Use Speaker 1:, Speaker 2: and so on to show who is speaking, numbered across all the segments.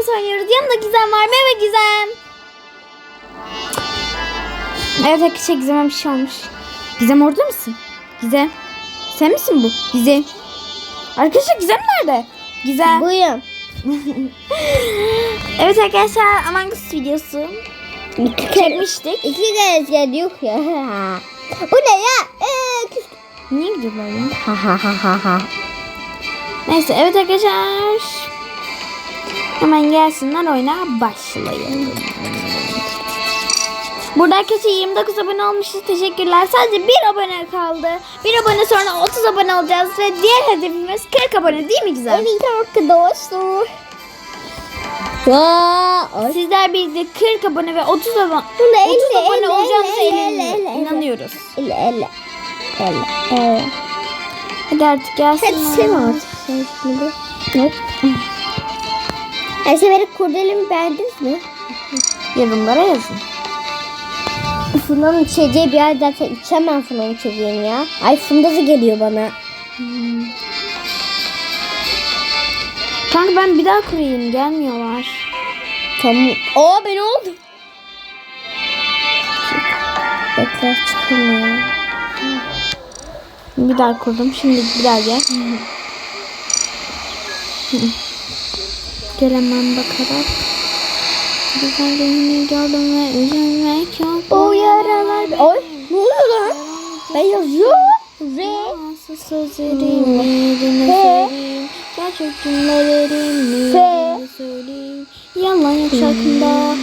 Speaker 1: Us oynuyoruz. Yanımda Gizem var. Merhaba Gizem. Evet arkadaşlar Gizem'e bir şey olmuş. Gizem orada mısın? Gizem. Sen misin bu? Gizem. Arkadaşlar Gizem nerede? Gizem.
Speaker 2: Buyurun.
Speaker 1: Evet arkadaşlar Among Us videosu çekmiştik.
Speaker 2: İki kere yok ya. Bu ne ya? Ee,
Speaker 1: Niye gidiyorlar ya?
Speaker 2: Ha ha ha ha ha.
Speaker 1: Neyse evet arkadaşlar. Hemen gelsinler oyuna başlayalım. Burada arkadaşlar 29 abone olmuşuz. Teşekkürler. Sadece bir abone kaldı. Bir abone sonra 30 abone olacağız ve diğer hedefimiz 40 abone değil mi güzel?
Speaker 2: Evet arkadaşlar.
Speaker 1: Sizler birlikte 40 abone ve 30 abone,
Speaker 2: Bunda
Speaker 1: 30
Speaker 2: elle,
Speaker 1: abone olacağınıza inanıyoruz.
Speaker 2: Elle elle. Elle. Elle.
Speaker 1: Hadi artık gelsinler.
Speaker 2: Hadi sen artık şimdi. Yok. Her seferi kurdele beğendiniz mi?
Speaker 1: Yorumlara yazın.
Speaker 2: Funda'nın içeceği bir yer zaten içemem Funda'nın içeceğini ya. Ay Funda da geliyor bana.
Speaker 1: Kanka ben bir daha kurayım. Gelmiyorlar.
Speaker 2: Tamam. Aa ben oldu. Bekler çıkmıyor.
Speaker 1: Bir daha kurdum. Şimdi bir daha gel. Gelemem bakarak. Güzelliğini gördüm ve üzülmek yok.
Speaker 2: O yaralar. Ay ne oluyor lan? Ben yazıyorum. R.
Speaker 1: Nasıl sözlerimi söyleyeyim. Gerçek cümlelerimi söyleyeyim. Yalan yok şarkımda.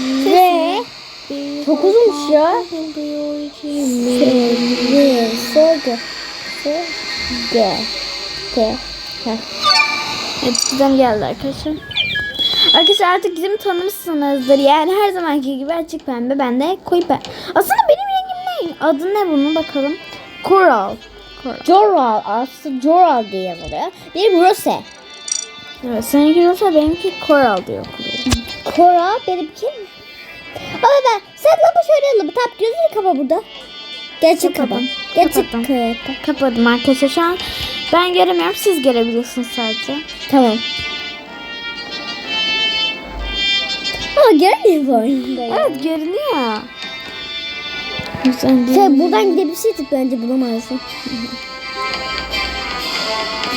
Speaker 1: Bir
Speaker 2: Çok uzunmuş ya.
Speaker 1: Diyor
Speaker 2: S.
Speaker 1: içimi.
Speaker 2: R. S. G. S. G. T. H.
Speaker 1: Evet Gizem geldi arkadaşlar. Arkadaşlar artık Gizem'i tanımışsınızdır. Yani her zamanki gibi açık pembe. Ben de koyu pembe. Aslında benim rengim ne? Adı ne bunun bakalım. Coral. Coral.
Speaker 2: Joral. Aslında Joral diye yazılıyor. Bir Rose.
Speaker 1: Evet seninki Rosa benimki Coral diye okuluyor.
Speaker 2: Kora benimki. Ama ben sen lapa şöyle lapa tap gözünü kapa burada. Gerçek kapa. Gerçek kapa.
Speaker 1: Kapadım arkadaşlar şu an. Ben göremiyorum siz görebiliyorsunuz sadece.
Speaker 2: Tamam. Ama görmüyor bu oyunda ya.
Speaker 1: Evet görünüyor.
Speaker 2: Sen
Speaker 1: mi?
Speaker 2: buradan gidebilseydik bence bulamazdın.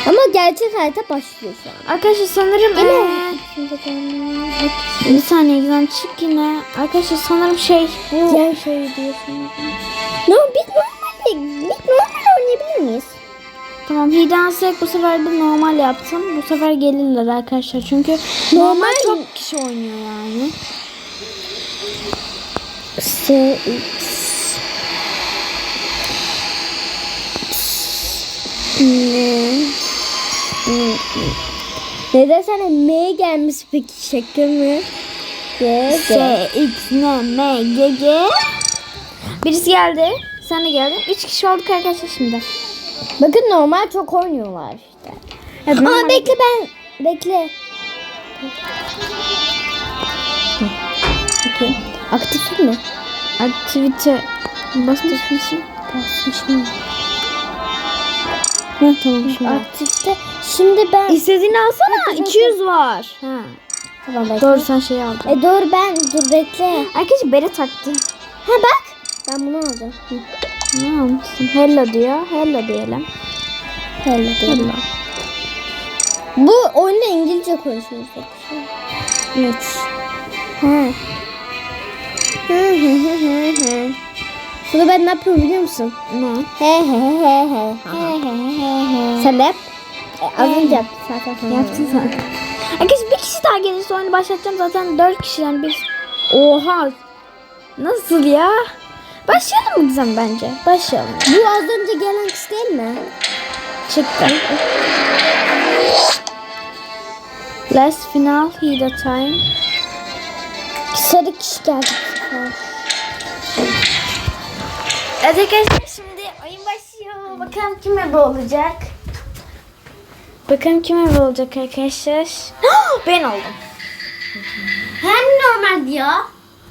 Speaker 2: Ama gerçek hayata başlıyor şu an.
Speaker 1: Arkadaşlar sanırım eee, bir saniye Gizem çık yine. Arkadaşlar sanırım şey bu
Speaker 2: Diğer şey diyorsun. No, biz
Speaker 1: Tamam Hidansı bu sefer de normal yaptım. Bu sefer gelirler arkadaşlar. Çünkü normal,
Speaker 2: Normal
Speaker 1: çok kişi oynuyor yani.
Speaker 2: S, Ne? Neden sana M gelmiş peki şaka mı? G, G.
Speaker 1: X, N, M, G, G. Birisi geldi. Sen de geldin. Üç kişi olduk arkadaşlar şimdi.
Speaker 2: Bakın normal çok oynuyorlar işte.
Speaker 1: Evet,
Speaker 2: Ama
Speaker 1: normal-
Speaker 2: bekle ben. Bekle. Bakayım. Aktif mi?
Speaker 1: Aktivite basmış mısın?
Speaker 2: Basmış mı?
Speaker 1: Ha, tamam şimdi.
Speaker 2: Aktifte. Şimdi ben...
Speaker 1: İstediğini alsana. 200 var. Ha.
Speaker 2: Tamam bekle.
Speaker 1: Doğru sen şeyi aldın.
Speaker 2: E dur ben dur bekle.
Speaker 1: Arkadaşlar bere taktı.
Speaker 2: Ha bak. Ben bunu aldım. Hı.
Speaker 1: Ne almışsın? Hello diyor. Hello diyelim.
Speaker 2: Hello değil.
Speaker 1: Hello.
Speaker 2: Bu oyunda İngilizce konuşuyoruz.
Speaker 1: Evet.
Speaker 2: Ha. Hı hı hı hı hı. Şurada ben ne yapıyorum biliyor musun?
Speaker 1: Ne?
Speaker 2: He he he he.
Speaker 1: He he he he.
Speaker 2: Sen de yap. E, az önce yaptın zaten.
Speaker 1: Yaptın sen. Arkadaşlar bir kişi daha gelirse oyunu başlatacağım. Zaten dört kişiden bir... Oha. Nasıl ya? Başlayalım mı Gizem bence? Başlayalım.
Speaker 2: Bu az önce gelen kız değil mi?
Speaker 1: Çıktı. Last final Hida time.
Speaker 2: Sarı kişi geldi.
Speaker 1: arkadaşlar şimdi oyun başlıyor. Bakalım kim ebe olacak. Bakalım kim ebe olacak arkadaşlar. ben oldum.
Speaker 2: Hem normal diyor.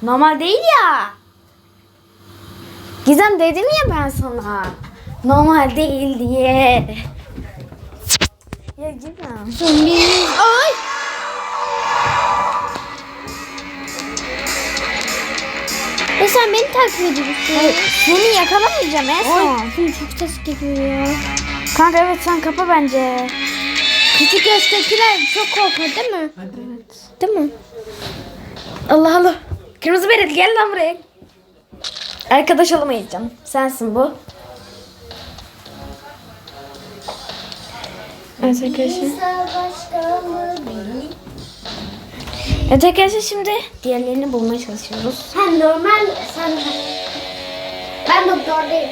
Speaker 1: Normal değil ya. Gizem dedim ya ben sana. Normal değil diye. Ya Gizem. Zombi.
Speaker 2: Ay. Ya sen beni takip ediyorsun.
Speaker 1: Evet, seni yakalamayacağım en son.
Speaker 2: Oy, çok ses geliyor ya.
Speaker 1: Kanka evet sen kapa bence.
Speaker 2: Küçük yaştakiler çok korkar değil mi? Evet. Değil mi?
Speaker 1: Allah Allah. Kırmızı beret gel lan buraya. Arkadaş olamayız canım. Sensin bu. Evet arkadaşlar. Evet arkadaşlar şimdi diğerlerini bulmaya çalışıyoruz.
Speaker 2: Hem normal sen ben doktordayım.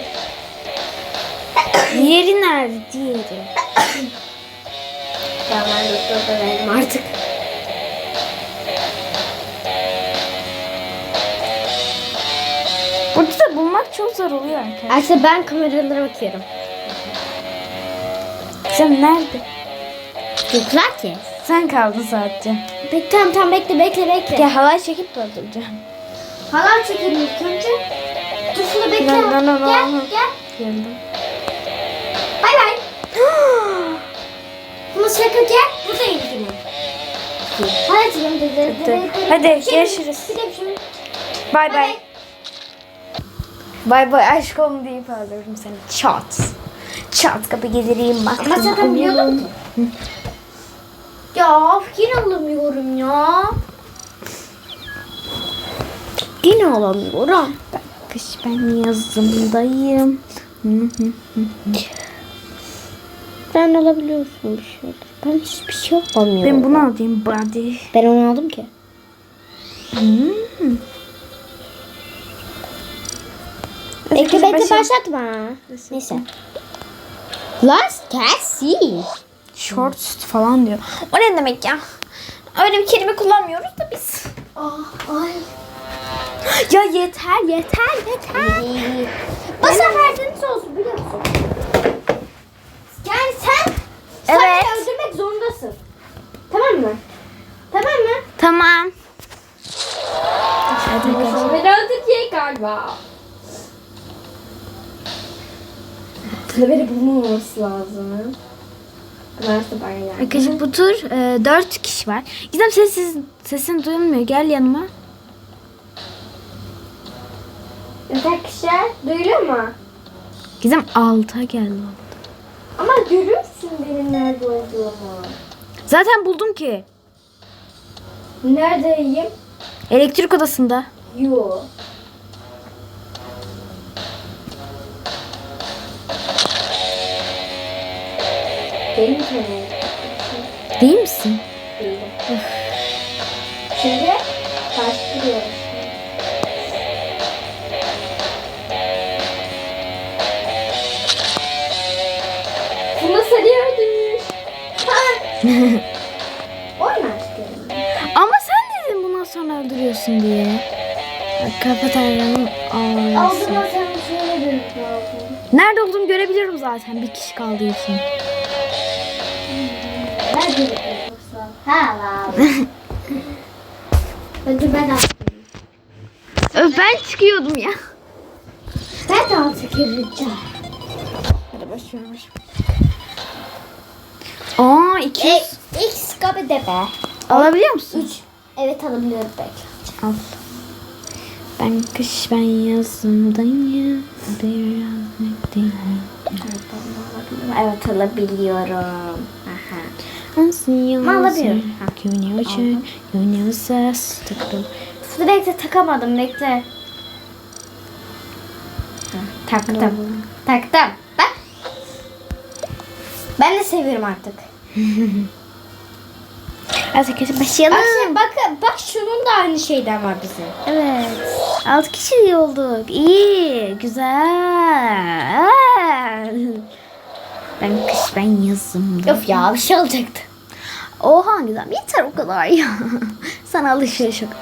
Speaker 1: Diğeri nerede? Diğeri.
Speaker 2: Ya ben doktorda değilim artık.
Speaker 1: Çok zor oluyor arkadaşlar.
Speaker 2: Aslında ben kameralara bakıyorum.
Speaker 1: Sen nerede?
Speaker 2: Yoklar ki.
Speaker 1: Sen kaldın sadece.
Speaker 2: Bekle tamam tamam bekle bekle bekle.
Speaker 1: Gel halay çekip öldüreceğim.
Speaker 2: Halam çekelim ilk önce. Dur şunu bekle.
Speaker 1: No, no, no.
Speaker 2: Gel gel.
Speaker 1: Geldim.
Speaker 2: Bay bay. Bunu şaka gel. Buradayım yine. Hadi canım.
Speaker 1: Hadi. Görüşürüz. Bay bay. Bay bay aşkım deyip öldürdüm seni. Çat. Çat kapı gelireyim bak.
Speaker 2: Ama sen biliyordun ki. Ya yine alamıyorum ya. Yine alamıyorum.
Speaker 1: Kış ben yazımdayım.
Speaker 2: Sen alabiliyorsun bir şey. Ben hiçbir şey yapamıyorum.
Speaker 1: Ben bunu alayım body.
Speaker 2: Ben onu aldım ki.
Speaker 1: Hmm.
Speaker 2: Bekle bekle
Speaker 1: başla.
Speaker 2: başlatma. Neyse. Last Cassie.
Speaker 1: Shorts falan diyor. O ne demek ya? Öyle bir kelime kullanmıyoruz da biz.
Speaker 2: Ah, ay.
Speaker 1: Ya yeter yeter yeter.
Speaker 2: Bu sefer deniz olsun biliyor musun? Yani sen
Speaker 1: Evet.
Speaker 2: Samir'i öldürmek zorundasın. Tamam mı? Tamam mı?
Speaker 1: Tamam.
Speaker 2: Beni öldürecek galiba. Samir'i bulmaması lazım. Nasıl ben yani?
Speaker 1: Arkadaşlar bu tur e, 4 kişi var. Gizem sessiz, sesin duyulmuyor. Gel yanıma.
Speaker 2: Tek kişiler duyuluyor mu?
Speaker 1: Gizem 6'a geldi.
Speaker 2: Ama görürsün benim nerede olduğumu.
Speaker 1: Zaten buldum ki.
Speaker 2: Neredeyim?
Speaker 1: Elektrik odasında.
Speaker 2: Yo. Benim tanıyorum.
Speaker 1: Değil misin?
Speaker 2: Şimdi başlıyoruz. Bunu sarıyordun. Oyna aşkım.
Speaker 1: Ama sen dedin bundan sonra öldürüyorsun diye. Kapat ayranı.
Speaker 2: Aldım şöyle bir aldım.
Speaker 1: Nerede olduğumu görebiliyorum zaten bir kişi kaldığı için.
Speaker 2: Ha ben.
Speaker 1: Ö, Ben çıkıyordum ya.
Speaker 2: Ben de altı kıracağım.
Speaker 1: Hadi başlıyormuş. Aa 200.
Speaker 2: E, X kabı de be.
Speaker 1: Alabiliyor musun?
Speaker 2: 3. Evet alabiliyorum belki.
Speaker 1: Al. Ben kış ben yazımdayım. Biraz bekleyeyim.
Speaker 2: Evet alabiliyorum. Aha.
Speaker 1: Ama
Speaker 2: alabiliyorum. Dur bekle takamadım bekle. Taktım. Taktım. Bak. Ben de seviyorum artık.
Speaker 1: Arkadaşlar başlayalım.
Speaker 2: Bak şimdi bakın bak şunun da aynı şeyden var bize.
Speaker 1: Evet. 6 kişi olduk. İyi. Güzel. Ben kış ben yazımda.
Speaker 2: Of ya bir şey olacaktı.
Speaker 1: Oha güzel. Yeter o kadar ya. Sana alışveriş yok.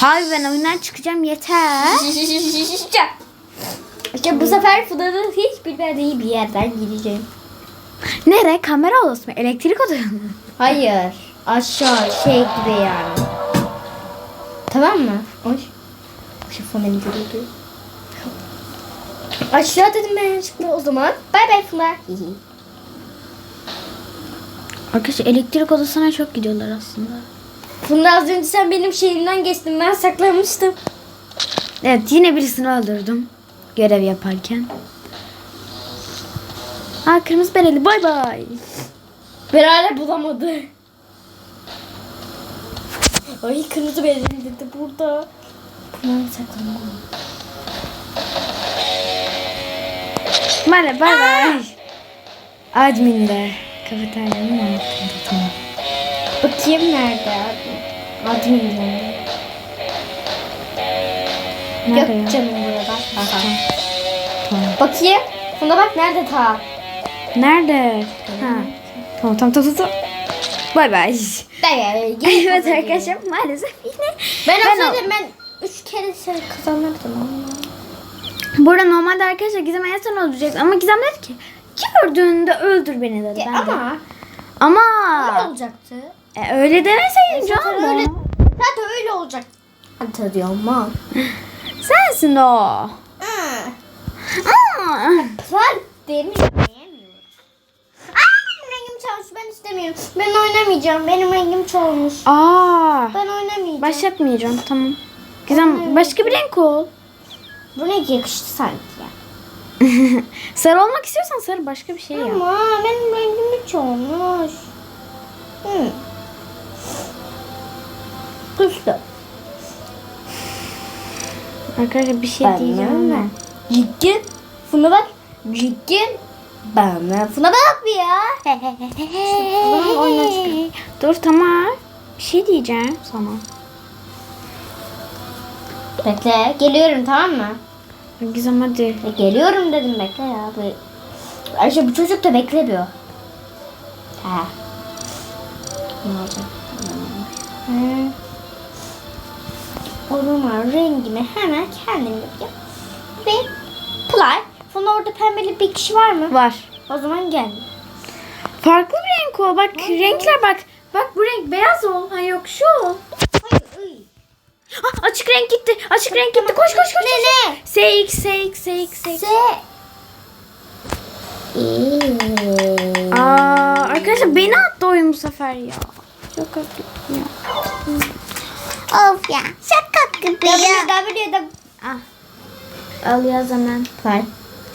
Speaker 1: Hayır ben oyundan çıkacağım yeter.
Speaker 2: işte bu sefer Fuda'nın hiç bilmediği bir yerden gireceğim.
Speaker 1: Nere? Kamera odası mı? Elektrik odası mı?
Speaker 2: Hayır. Aşağı şey gibi yani. Tamam mı? Oy. Şifon indirdi. Aşağı dedim ben yanlışlıkla o zaman. Bay bay Funda.
Speaker 1: Arkadaşlar elektrik odasına çok gidiyorlar aslında.
Speaker 2: Funda az önce sen benim şehrimden geçtin. Ben saklamıştım.
Speaker 1: Evet yine birisini öldürdüm. Görev yaparken. Aa kırmızı bereli bay bay.
Speaker 2: Ben hala bulamadı. Ay kırmızı benim dedi burada. Bunları saklamam.
Speaker 1: Bana bay bay. Admin'de. Kafeteryanın altında tamam.
Speaker 2: Bakayım nerede abi? Admin nerede?
Speaker 1: Nerede
Speaker 2: Yok
Speaker 1: ya?
Speaker 2: canım burada. Aha.
Speaker 1: Tamam.
Speaker 2: Bakayım. Funda bak nerede ta?
Speaker 1: Nerede? Ha. Tamam tamam tamam tamam. Bay bay. evet arkadaşlar maalesef yine
Speaker 2: Ben,
Speaker 1: Ben
Speaker 2: ben olsaydım ben üç kere şey kazanırdım ama.
Speaker 1: Burada normalde arkadaşlar Gizem en son öldürecek ama Gizem dedi ki gördüğünde öldür beni dedi. Ben de.
Speaker 2: ama
Speaker 1: Ama
Speaker 2: öyle olacaktı.
Speaker 1: e, öyle demeseydin
Speaker 2: Zaten
Speaker 1: canım.
Speaker 2: öyle, zaten öyle olacak. Hadi diyorum ama.
Speaker 1: Sensin o. Aa.
Speaker 2: Var demiş diyemiyorum. Aa benim rengim çalmış ben istemiyorum. Ben oynamayacağım benim rengim çalmış.
Speaker 1: Aa.
Speaker 2: Ben oynamayacağım.
Speaker 1: Başlatmayacağım tamam. Gizem başka bir renk ol.
Speaker 2: Bu ne yakıştı sanki ya.
Speaker 1: sarı olmak istiyorsan sarı başka bir şey yap.
Speaker 2: Ama benim rengim hiç olmuş. Hı.
Speaker 1: Arkadaşlar bir şey
Speaker 2: Ben
Speaker 1: diyeceğim ben.
Speaker 2: Ciddi. Funa bak. Ciddi. Bana. Funa bak bir ya.
Speaker 1: Dur tamam. Bir şey diyeceğim sana.
Speaker 2: Bekle. Geliyorum tamam mı?
Speaker 1: Gizem hadi.
Speaker 2: E, geliyorum dedim bekle ya. Bu... Ayşe bu çocuk da beklemiyor. Ha. Ne olacak? Hı. O zaman rengimi hemen kendim yapayım. Ve play. Sonra orada pembeli bir kişi var mı?
Speaker 1: Var.
Speaker 2: O zaman gel.
Speaker 1: Farklı bir renk o. Bak renkler bak. Bak bu renk beyaz ol. Ha yok şu.
Speaker 2: Hayır.
Speaker 1: Ah, açık renk gitti. Açık renk gitti. Koş koş koş.
Speaker 2: Ne ne?
Speaker 1: SX SX SX SX.
Speaker 2: S.
Speaker 1: Aa, arkadaşlar beni attı oyun bu sefer ya. Çok kötü ya.
Speaker 2: Of ya. Şaka gibi ya. W W
Speaker 1: Ah. Al yaz hemen.
Speaker 2: Play.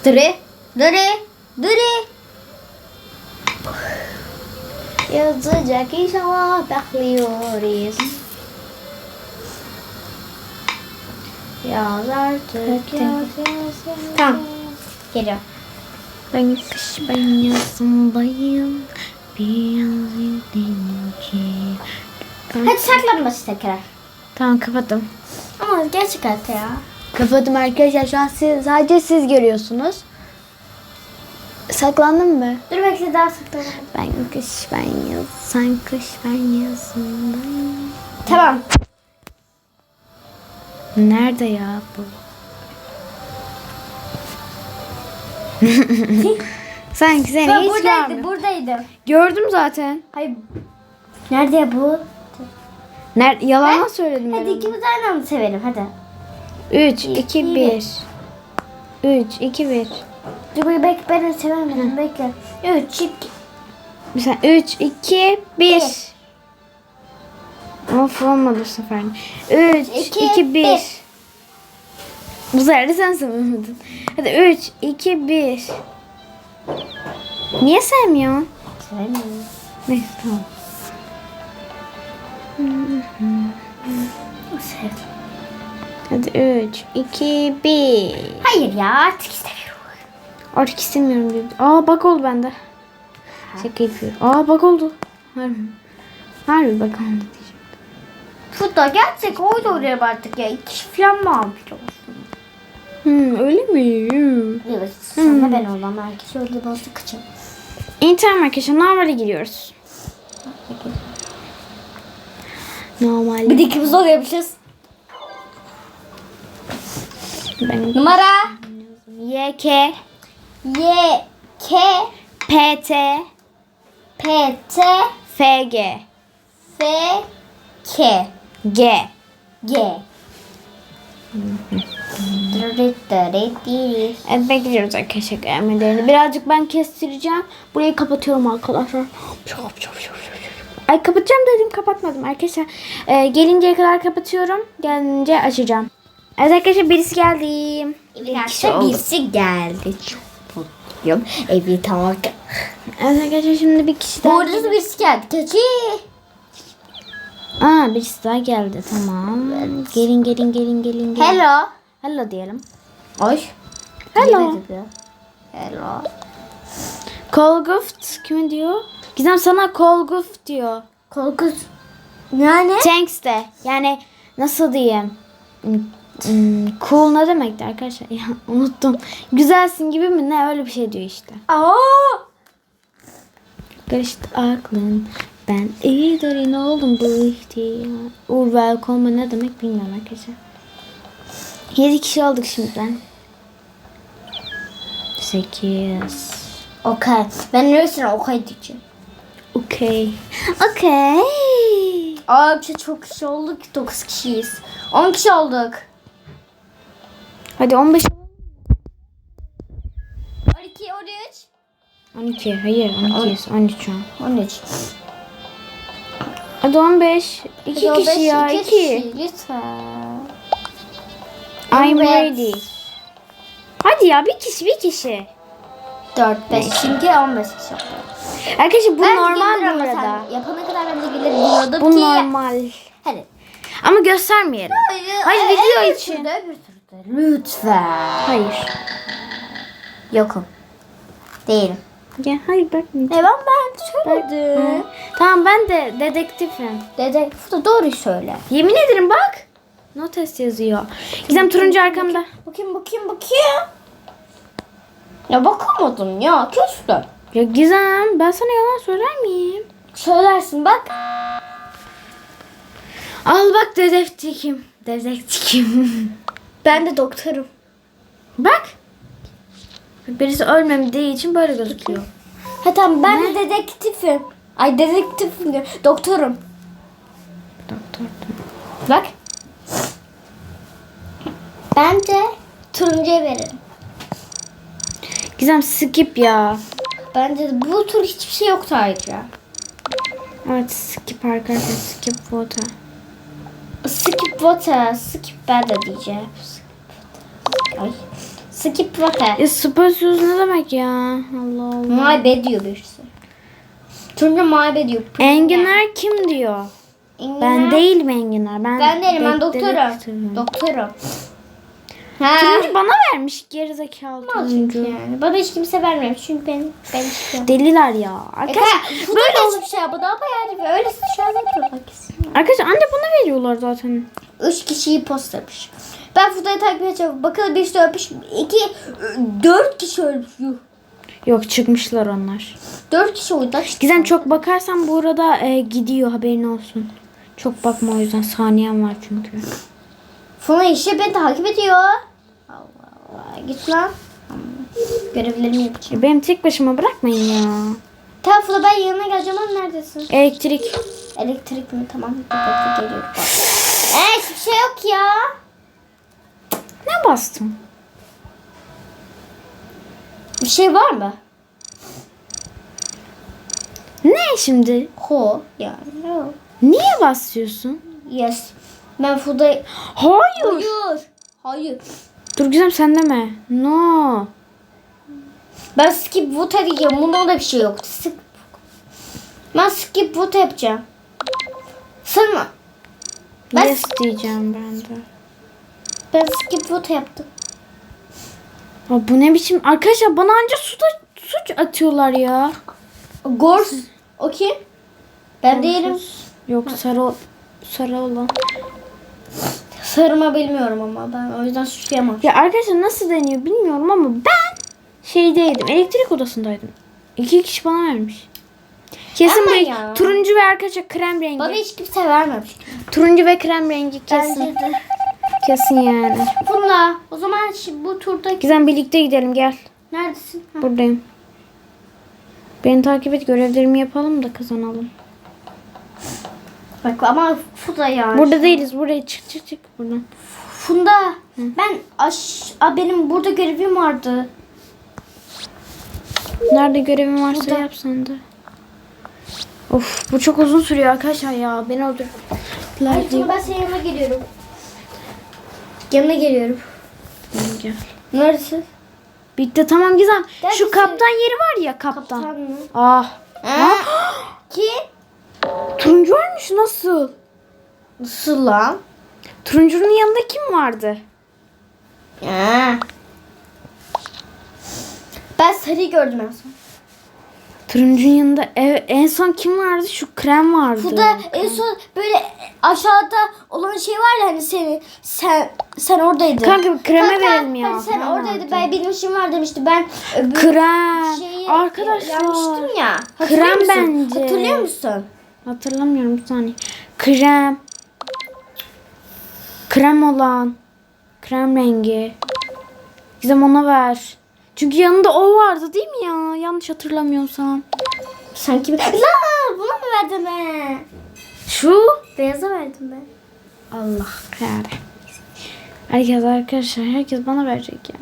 Speaker 2: Dırı. Dırı. Dırı. Yazacak inşallah bekliyoruz. Yaz yaz. Tamam. Geliyor.
Speaker 1: Ben kış ben yazın bayım. Biraz yüklenince.
Speaker 2: Hadi saklanması tekrar.
Speaker 1: Tamam kapattım.
Speaker 2: Ama gerçek hayatta ya.
Speaker 1: Kapattım arkadaşlar. Şu an siz, sadece siz görüyorsunuz. Saklandın mı?
Speaker 2: Dur bekle daha saklanalım.
Speaker 1: Ben kış ben yaz. Sen kış ben yazın bayım.
Speaker 2: Tamam.
Speaker 1: Nerede ya bu? Sanki seni
Speaker 2: Ben
Speaker 1: hiç
Speaker 2: buradaydı,
Speaker 1: görmüyorum.
Speaker 2: buradaydı.
Speaker 1: Gördüm zaten.
Speaker 2: Hayır. Nerede ya bu?
Speaker 1: Nerede? Yalan mı söyledim
Speaker 2: Hadi
Speaker 1: ben?
Speaker 2: ikimiz aynı anda sevelim hadi.
Speaker 1: 3, 2, 1. 3, 2, 1.
Speaker 2: Dur bir bekle ben de sevemedim bekle. 3 2
Speaker 1: Bir saniye. 3, 2, 1. Of olmadı bu sefer. 3,
Speaker 2: İki,
Speaker 1: 2, 1.
Speaker 2: bir.
Speaker 1: Bu sefer de sen sevmedin. Hadi 3, 2, 1. Niye sevmiyorsun?
Speaker 2: Sevemiyorum.
Speaker 1: Neyse tamam.
Speaker 2: Sevdim.
Speaker 1: Hadi 3, 2, 1.
Speaker 2: Hayır ya artık istemiyorum.
Speaker 1: Artık istemiyorum diyor. Aa bak oldu bende. Şaka yapıyorum. Aa bak oldu. Harbi. Harbi bak oldu diyeceğim.
Speaker 2: Futta gerçek oydu oraya artık ya. İki kişi falan mı almış olsun?
Speaker 1: Hmm, öyle mi? Hmm.
Speaker 2: Evet sana ben olan herkes öyle bastı kaçın.
Speaker 1: İnternet arkadaşlar normale giriyoruz. Normal.
Speaker 2: Bir de ikimiz oluyormuşuz.
Speaker 1: Ben
Speaker 2: Numara
Speaker 1: Y K
Speaker 2: Y K
Speaker 1: P T
Speaker 2: P T
Speaker 1: F G
Speaker 2: F K
Speaker 1: G.
Speaker 2: G.
Speaker 1: Evet bekliyoruz arkadaşlar gelmelerini. Birazcık ben kestireceğim. Burayı kapatıyorum arkadaşlar. Ay kapatacağım dedim kapatmadım arkadaşlar. Ee, gelinceye kadar kapatıyorum. Gelince açacağım. Evet arkadaşlar birisi geldi.
Speaker 2: Arkadaşlar birisi geldi. Çok mutluyum. Evi tamam.
Speaker 1: Evet arkadaşlar şimdi bir kişi daha.
Speaker 2: Bu arada birisi geldi. Keçi.
Speaker 1: Aa birisi daha geldi tamam. Gelin gelin gelin gelin. gelin.
Speaker 2: Hello.
Speaker 1: Hello diyelim.
Speaker 2: Oy.
Speaker 1: Hello.
Speaker 2: Hello.
Speaker 1: Colguft kimi diyor? Gizem sana Colguft diyor.
Speaker 2: Korkut. Yani?
Speaker 1: Thanks de. Yani nasıl diyeyim? Hmm, hmm, Cool ne demekti arkadaşlar? Ya unuttum. Güzelsin gibi mi ne öyle bir şey diyor işte.
Speaker 2: Aa.
Speaker 1: Karıştı aklın. Ben iyi derin oldum bu ihtiyar. Uğur welcome ne demek bilmiyorum arkadaşlar. 7 kişi olduk şimdiden. 8.
Speaker 2: Okay. Ben neresine okay diyeceğim.
Speaker 1: Okey. Okey.
Speaker 2: Aa bir şey çok kişi olduk. 9 kişiyiz. 10 kişi olduk.
Speaker 1: Hadi 15.
Speaker 2: 12, 13.
Speaker 1: 12. Hayır 12'yiz. 13 şu an.
Speaker 2: 13.
Speaker 1: Hadi 15. 2
Speaker 2: Hadi o
Speaker 1: kişi ya.
Speaker 2: iki
Speaker 1: 2.
Speaker 2: kişi, Lütfen.
Speaker 1: I'm ready. Hadi ya bir kişi bir kişi.
Speaker 2: 4, 5. Çünkü 15 kişi.
Speaker 1: Arkadaşlar bu
Speaker 2: Ben
Speaker 1: normal burada.
Speaker 2: sen Yapana kadar ben de gelir diyordum
Speaker 1: Bu
Speaker 2: ki.
Speaker 1: normal.
Speaker 2: Hadi.
Speaker 1: Ama göstermeyelim. Hayır, video
Speaker 2: öbür
Speaker 1: için.
Speaker 2: turda, öbür turda. Lütfen.
Speaker 1: Hayır.
Speaker 2: Yokum. Değilim.
Speaker 1: Ya hayır bak.
Speaker 2: E ben ben söyledim.
Speaker 1: Tamam ben de dedektifim.
Speaker 2: Dede bu da doğruyu söyle.
Speaker 1: Yemin ederim bak. Notes yazıyor. Gizem turuncu arkamda.
Speaker 2: Bakayım bakayım bakayım. Ya bakamadım ya küstüm.
Speaker 1: Ya Gizem ben sana yalan söyler miyim?
Speaker 2: Söylersin bak.
Speaker 1: Al bak dedektifim. Dedektifim.
Speaker 2: Ben de doktorum.
Speaker 1: bak. Birisi ölmemediği için böyle gözüküyor.
Speaker 2: Ha tamam ben de dedektifim. Ay dedektifim diyor. Doktorum.
Speaker 1: Doktor.
Speaker 2: Bak. Ben de turuncuya veririm.
Speaker 1: Gizem skip ya.
Speaker 2: Bence de bu tur hiçbir şey yoktu ayrıca.
Speaker 1: Evet skip arkadaşlar skip vote.
Speaker 2: Skip vote. Skip ben de diyeceğim. Skip. Ay. Skip vote.
Speaker 1: Ya supersuz ne demek ya? Allah Allah.
Speaker 2: Maybe diyor birisi. Turuncu maybe diyor.
Speaker 1: Enginar kim diyor?
Speaker 2: Enginar.
Speaker 1: Ben değilim Enginar. Ben,
Speaker 2: Ben değilim ben doktorum. Doktorum. Ha.
Speaker 1: Turuncu bana vermiş gerizekalı
Speaker 2: Çünkü
Speaker 1: turuncu.
Speaker 2: yani. Bana hiç kimse vermiyor. Çünkü ben ben istiyorum.
Speaker 1: Deliler ya. Arkadaşlar
Speaker 2: bu
Speaker 1: böyle
Speaker 2: da
Speaker 1: olur.
Speaker 2: hiçbir şey yapmadı ama yani öyle şu an yapıyor kesin.
Speaker 1: Arkadaşlar anne bana veriyorlar zaten.
Speaker 2: Üç kişiyi postamış. Ben Fuda'yı takip edeceğim. Bakalım birisi ölmüş. İki, dört kişi ölmüş. Yuh.
Speaker 1: Yok çıkmışlar onlar.
Speaker 2: Dört kişi oyundan çıktı.
Speaker 1: Gizem çok bakarsan bu arada e, gidiyor haberin olsun. Çok bakma o yüzden saniyem var çünkü.
Speaker 2: Funa işe beni takip ediyor. Allah Allah. Git lan. Görevlerimi yapacağım.
Speaker 1: E, benim tek başıma bırakmayın ya.
Speaker 2: Tamam Funa ben yanına geleceğim ama neredesin?
Speaker 1: Elektrik.
Speaker 2: Elektrik mi? Tamam. Bekle geliyorum. Eee hiçbir şey yok ya.
Speaker 1: Ne bastım?
Speaker 2: Bir şey var mı?
Speaker 1: Ne şimdi?
Speaker 2: Ho yani.
Speaker 1: Niye basıyorsun?
Speaker 2: Yes. Ben Fuda'yı...
Speaker 1: Hayır.
Speaker 2: Hayır. Hayır.
Speaker 1: Dur Gizem sen deme. No.
Speaker 2: Ben skip vote diyeceğim. Bunda da bir şey yok. Skip. Ben skip vote yapacağım. Sana. Ben,
Speaker 1: Yes diyeceğim ben de.
Speaker 2: Ben skip vote yaptım.
Speaker 1: Ya bu ne biçim? Arkadaşlar bana anca suda suç atıyorlar ya.
Speaker 2: Gors. O kim? Ben değilim.
Speaker 1: Yok sarı sarı olan.
Speaker 2: Sarıma bilmiyorum ama ben o yüzden suçlayamam.
Speaker 1: Ya arkadaşlar nasıl deniyor bilmiyorum ama ben şeydeydim. Elektrik odasındaydım. İki kişi bana vermiş. Kesin
Speaker 2: Ama
Speaker 1: bu
Speaker 2: ya.
Speaker 1: turuncu ve arkadaşlar krem rengi.
Speaker 2: Bana hiç kimse vermemiş.
Speaker 1: Turuncu ve krem rengi kesin.
Speaker 2: Bence de.
Speaker 1: Kesin yani.
Speaker 2: Funda o zaman şimdi bu turda
Speaker 1: Gizem birlikte gidelim gel.
Speaker 2: neredesin? Ha.
Speaker 1: Buradayım. Beni takip et görevlerimi yapalım da kazanalım.
Speaker 2: Bak ama Funda ya.
Speaker 1: Burada değiliz. Buraya çık çık çık buradan.
Speaker 2: Funda ben aş Aa, benim burada görevim vardı.
Speaker 1: Nerede görevin varsa
Speaker 2: Burada.
Speaker 1: yap sen de. Of bu çok uzun sürüyor arkadaşlar ya. Beni öldür.
Speaker 2: Hayır tamam, ben senin yanına geliyorum. Yanına geliyorum.
Speaker 1: Gel.
Speaker 2: Neredesin?
Speaker 1: Bitti tamam Gizem. Şu
Speaker 2: Neredesin?
Speaker 1: kaptan yeri var ya kaptan.
Speaker 2: Kaptan mı?
Speaker 1: Ah.
Speaker 2: Ha? Ki?
Speaker 1: Turuncu varmış nasıl?
Speaker 2: Nasıl lan?
Speaker 1: Turuncunun yanında kim vardı?
Speaker 2: Ha. Ben sarıyı gördüm en son.
Speaker 1: Turuncunun yanında ev, en son kim vardı? Şu krem vardı.
Speaker 2: Bu da en son böyle aşağıda olan şey var ya hani senin sen sen oradaydın.
Speaker 1: Kanka kreme
Speaker 2: Kanka,
Speaker 1: verelim ya.
Speaker 2: Hani sen
Speaker 1: Krem
Speaker 2: oradaydın.
Speaker 1: vardı.
Speaker 2: Ben benim işim var demişti. Ben öbür
Speaker 1: Krem.
Speaker 2: şeyi
Speaker 1: Arkadaşlar.
Speaker 2: ya. Hatırlıyor
Speaker 1: Krem
Speaker 2: musun?
Speaker 1: bence.
Speaker 2: Hatırlıyor musun?
Speaker 1: Hatırlamıyorum bir saniye. Krem. Krem olan. Krem rengi. Gizem ona ver. Çünkü yanında o vardı değil mi ya? Yanlış hatırlamıyorsam.
Speaker 2: Sanki bir... La buna mı verdin be?
Speaker 1: Şu.
Speaker 2: Beyaza verdim ben.
Speaker 1: Allah kahretsin. Herkes arkadaşlar herkes bana verecek ya.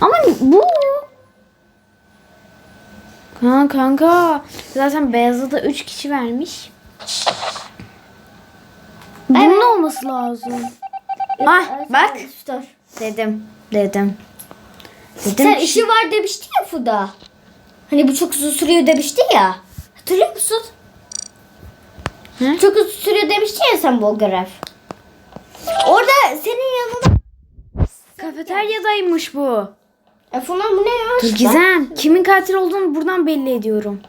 Speaker 1: Ama bu Kanka kanka zaten beyazda da 3 kişi vermiş. Bunun olması lazım. Ah bak
Speaker 2: Dur.
Speaker 1: dedim dedim. Dedim
Speaker 2: Sen
Speaker 1: ki-
Speaker 2: işi var demiştin ya Fuda. Hani bu çok uzun sürüyor demiştin ya. Hatırlıyor musun?
Speaker 1: Hı?
Speaker 2: Çok uzun sürüyor demiştin ya sen bu görev. Orada senin yanında...
Speaker 1: kafeteryadaymış bu.
Speaker 2: E Funa bu ne ya?
Speaker 1: Dur Gizem kimin katil olduğunu buradan belli ediyorum.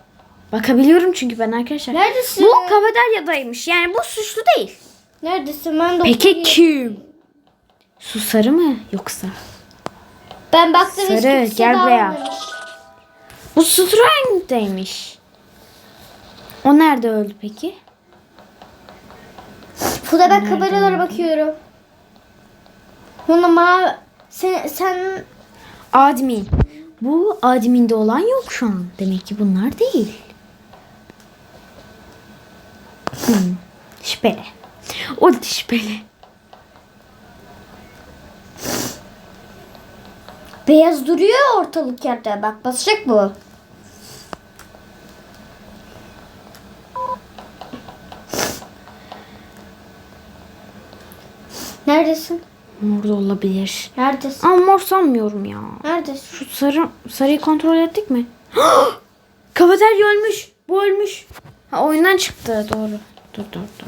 Speaker 1: Bakabiliyorum çünkü ben arkadaşlar.
Speaker 2: Neredesin?
Speaker 1: Bu kafeteryadaymış. Yani bu suçlu değil.
Speaker 2: Neredesin? Ben de
Speaker 1: Peki kim? Su sarı mı yoksa?
Speaker 2: Ben baktım hiç
Speaker 1: Sarı,
Speaker 2: kimse
Speaker 1: gel buraya.
Speaker 2: davranmamış.
Speaker 1: Bu Strang'deymiş. O nerede öldü peki?
Speaker 2: Fuda ben kameralara bakıyorum. Funa ma... Sen, sen...
Speaker 1: Admin. Bu adminde olan yok şu an. Demek ki bunlar değil. Hmm. Şüpheli. O da şüpheli.
Speaker 2: Beyaz duruyor ortalık yerde. Bak basacak bu. Neredesin?
Speaker 1: Orada olabilir.
Speaker 2: Neredesin?
Speaker 1: Ama mor sanmıyorum ya.
Speaker 2: Neredesin?
Speaker 1: Şu sarı sarıyı kontrol ettik mi? Kafeterya ölmüş. Bu ölmüş. Ha, oyundan çıktı doğru. Dur dur dur.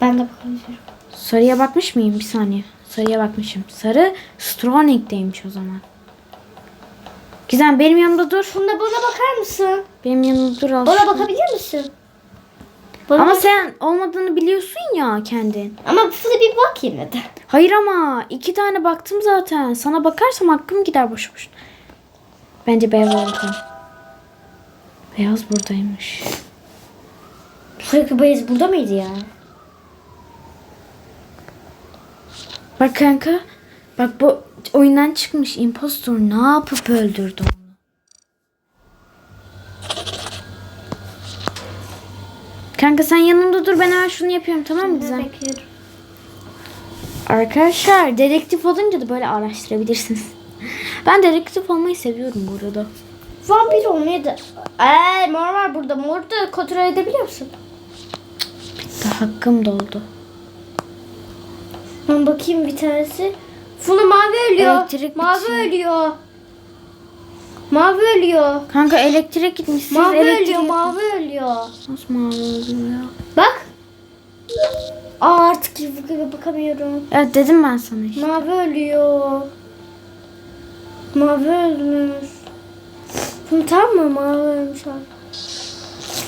Speaker 2: Ben de bakabilirim.
Speaker 1: Sarıya bakmış mıyım? Bir saniye. Sarıya bakmışım. Sarı Stroning'deymiş o zaman. Gizem benim yanımda dur.
Speaker 2: Funda bana bakar mısın?
Speaker 1: Benim yanımda dur al.
Speaker 2: Bana
Speaker 1: şunu.
Speaker 2: bakabilir misin? Bana
Speaker 1: Ama
Speaker 2: bak-
Speaker 1: sen olmadığını biliyorsun ya kendin.
Speaker 2: Ama Funda bir bak yine de.
Speaker 1: Hayır ama iki tane baktım zaten. Sana bakarsam hakkım gider boş boş. Bence beyaz oldu. Beyaz buradaymış.
Speaker 2: Sürekli beyaz burada mıydı ya?
Speaker 1: Bak kanka. Bak bu oyundan çıkmış impostor ne yapıp öldürdü onu? Kanka sen yanımda dur ben hemen şunu yapıyorum tamam mı Gizem?
Speaker 2: bekliyorum.
Speaker 1: Arkadaşlar dedektif olunca da böyle araştırabilirsiniz. Ben dedektif olmayı seviyorum bu arada.
Speaker 2: Vampir olmayı da... Eee mor var burada. Moru da kontrol edebiliyor musun?
Speaker 1: Daha hakkım doldu.
Speaker 2: Ben bakayım bir tanesi. Funa mavi ölüyor.
Speaker 1: Elektrik
Speaker 2: mavi
Speaker 1: bitiyor.
Speaker 2: ölüyor. Mavi ölüyor.
Speaker 1: Kanka elektrik gitmiş. Siz
Speaker 2: mavi
Speaker 1: elektrik...
Speaker 2: ölüyor. Mavi ölüyor.
Speaker 1: Nasıl mavi oluyor ya?
Speaker 2: Bak. Aa artık bak- bakamıyorum.
Speaker 1: Evet dedim ben sana işte.
Speaker 2: Mavi ölüyor. Mavi ölmüş. Bunu tam mı mavi ölmüş abi?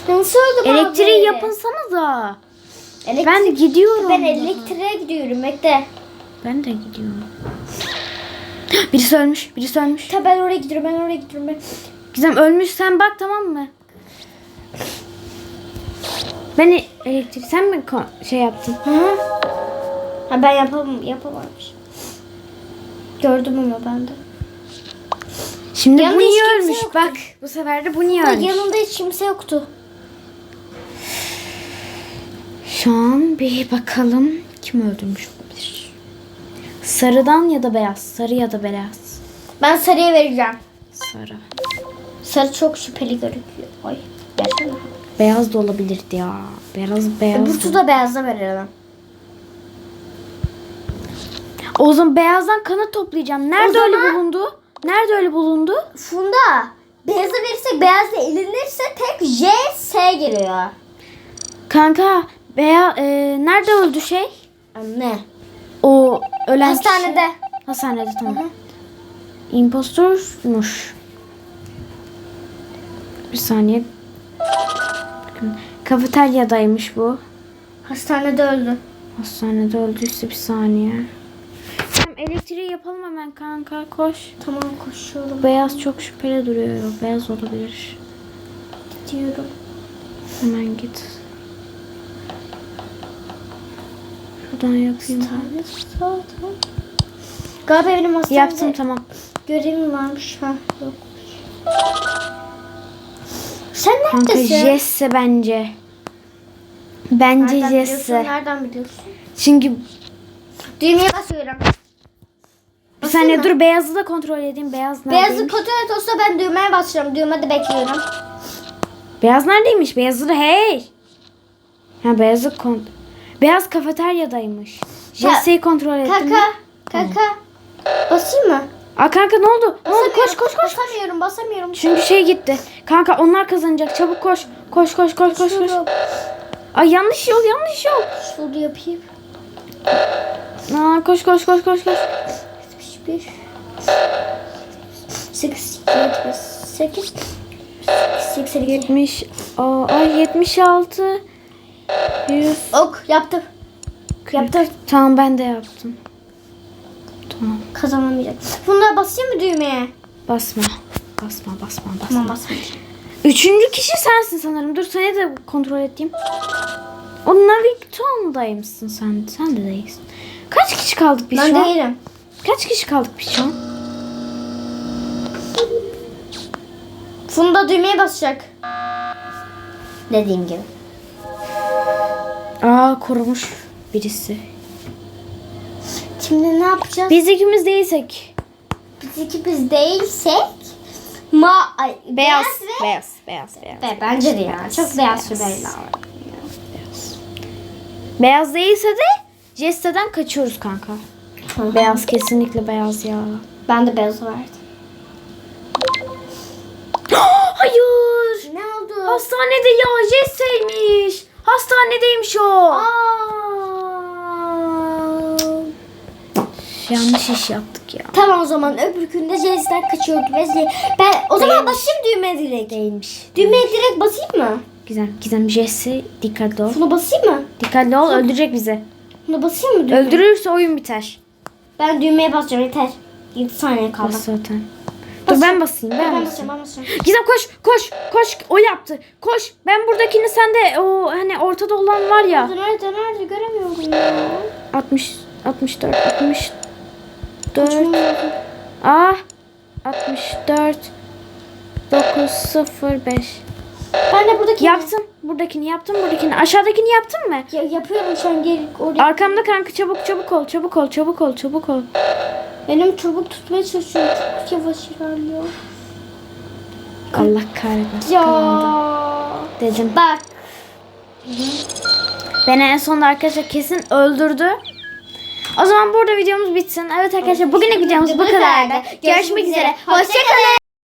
Speaker 2: Nasıl öldü mavi?
Speaker 1: Elektriği yapınsanıza.
Speaker 2: Elektrik...
Speaker 1: Ben gidiyorum.
Speaker 2: Ben elektriğe gidiyorum. Bekle.
Speaker 1: Ben de gidiyorum. Birisi ölmüş. Birisi ölmüş.
Speaker 2: Tabii ben oraya gidiyorum. Ben oraya gidiyorum. Ben...
Speaker 1: Gizem ölmüş sen bak tamam mı? Ben e- elektrik sen mi şey yaptın?
Speaker 2: Hı? Ha ben yapamam, yapamamış. Gördüm ama ben de.
Speaker 1: Şimdi bu niye ölmüş?
Speaker 2: yoktu.
Speaker 1: Bak bu sefer de bu niye ölmüş?
Speaker 2: yanında hiç kimse yoktu.
Speaker 1: Şu an bir bakalım kim öldürmüş olabilir? Sarıdan ya da beyaz. Sarı ya da beyaz.
Speaker 2: Ben sarıya vereceğim.
Speaker 1: Sarı.
Speaker 2: Sarı çok şüpheli gözüküyor. Ay. Gerçekten.
Speaker 1: Beyaz da olabilirdi ya. Beyaz beyaz.
Speaker 2: Öbürsü da beyazda verelim.
Speaker 1: O zaman beyazdan kanıt toplayacağım. Nerede
Speaker 2: O
Speaker 1: öyle
Speaker 2: zaman-
Speaker 1: bulundu? Nerede öyle bulundu?
Speaker 2: Funda beyazı verirsek beyaz da elenirse tek J, S geliyor.
Speaker 1: Kanka veya e, nerede öldü şey?
Speaker 2: Ne?
Speaker 1: O ölen kişi.
Speaker 2: Hastanede.
Speaker 1: Hastanede tamam. İmpostormuş. Bir saniye. Bakın, Kafeteryadaymış bu.
Speaker 2: Hastanede öldü.
Speaker 1: Hastanede öldüyse bir saniye. Tamam elektriği yapalım hemen kanka koş.
Speaker 2: Tamam koşuyorum.
Speaker 1: Beyaz çok şüpheli duruyor. Beyaz olabilir.
Speaker 2: Diyorum.
Speaker 1: Hemen git. Şuradan yapayım.
Speaker 2: Zaten. Galiba benim hastanede
Speaker 1: Yaptım tamam.
Speaker 2: görevim varmış. Ha yok. Sen
Speaker 1: Kanka
Speaker 2: neredesin?
Speaker 1: Jesse bence. Bence
Speaker 2: Nereden biliyorsun?
Speaker 1: Jesse.
Speaker 2: Nereden biliyorsun?
Speaker 1: Çünkü
Speaker 2: Düğmeye basıyorum.
Speaker 1: bir saniye dur beyazı da kontrol edeyim. Beyaz
Speaker 2: Beyazı
Speaker 1: neredeymiş?
Speaker 2: kontrol olsa ben düğmeye basıyorum. Düğmede bekliyorum.
Speaker 1: Beyaz neredeymiş? Beyazı da hey. Ha beyazı kont. Beyaz kafeteryadaymış. Jesse'yi kontrol ettim.
Speaker 2: Kaka. Kaka. Basayım mı?
Speaker 1: Aa kanka ne oldu? Ne oldu? Koş koş koş.
Speaker 2: Basamıyorum basamıyorum.
Speaker 1: Çünkü şey gitti. Kanka onlar kazanacak. Çabuk koş. Koş koş koş koş koş. Ay yanlış yol yanlış yol.
Speaker 2: şunu yapayım.
Speaker 1: Aa, koş koş koş koş koş.
Speaker 2: 71 8 78 82
Speaker 1: 70 aa, ay 76 100
Speaker 2: Ok yaptım. Yaptım.
Speaker 1: Tamam ben de yaptım. Tamam.
Speaker 2: Kazanamayacak. Bunda basayım mı düğmeye?
Speaker 1: Basma. Basma basma basma.
Speaker 2: Tamam basmayacağım.
Speaker 1: Üçüncü kişi sensin sanırım. Dur seni de kontrol edeyim. O Navigaton'daymışsın sen. Sen de değilsin. Kaç kişi kaldık biz
Speaker 2: Ben
Speaker 1: şu an?
Speaker 2: değilim.
Speaker 1: Kaç kişi kaldık biz şu an?
Speaker 2: Funda düğmeye basacak. Dediğim gibi.
Speaker 1: Aa korumuş birisi.
Speaker 2: Şimdi ne yapacağız?
Speaker 1: Biz ikimiz değilsek.
Speaker 2: Biz ikimiz değilsek ma ay, beyaz, ve
Speaker 1: beyaz, beyaz, beyaz.
Speaker 2: Be, bence de ya. Çok beyaz şüpheli var.
Speaker 1: Beyaz değilse de Jesse'den kaçıyoruz kanka. Beyaz kesinlikle beyaz ya.
Speaker 2: Ben de beyaz verdim.
Speaker 1: Hayır.
Speaker 2: Ne oldu?
Speaker 1: Hastanede ya Jesse'ymiş. Hastanedeymiş o.
Speaker 2: Aa.
Speaker 1: Yanlış iş yaptık ya.
Speaker 2: Tamam o zaman öbür günde Jess'den kaçıyordu ve J- ben o zaman
Speaker 1: Değilmiş.
Speaker 2: basayım düğmeye direkt.
Speaker 1: Değilmiş.
Speaker 2: Düğmeye direkt basayım mı?
Speaker 1: Gizem, Gizem Jesse dikkatli ol.
Speaker 2: Bunu basayım mı?
Speaker 1: Dikkatli ol öldürecek bizi.
Speaker 2: Bunu basayım mı düğmeye?
Speaker 1: Öldürürse oyun biter.
Speaker 2: Ben düğmeye basacağım yeter. 7 saniye kaldı.
Speaker 1: Bas zaten. Dur ben basayım
Speaker 2: Ben,
Speaker 1: ben, basayım.
Speaker 2: ben basacağım.
Speaker 1: Gizem koş koş koş o yaptı. Koş ben buradakini sen de o hani ortada olan var ya.
Speaker 2: Nerede nerede göremiyorum ya.
Speaker 1: 60 64 64
Speaker 2: Kaçıyorum.
Speaker 1: Ah 64 9 0 5
Speaker 2: Ben de buradaki
Speaker 1: Yaptım. Buradakini yaptım. Buradakini. Aşağıdakini yaptın mı?
Speaker 2: Ya, yapıyorum şu an geri oraya.
Speaker 1: Arkamda kanka çabuk çabuk ol. Çabuk ol. Çabuk ol. Çabuk ol.
Speaker 2: Benim çabuk tutmaya çalışıyorum. Çok yavaş ilerliyor.
Speaker 1: Allah kahretmesin.
Speaker 2: Ya.
Speaker 1: Dedim.
Speaker 2: Bak.
Speaker 1: Beni en sonunda arkadaşlar kesin öldürdü. O zaman burada videomuz bitsin. Evet arkadaşlar bugünlük videomuz bu kadardı. Görüşmek üzere. Hoşçakalın.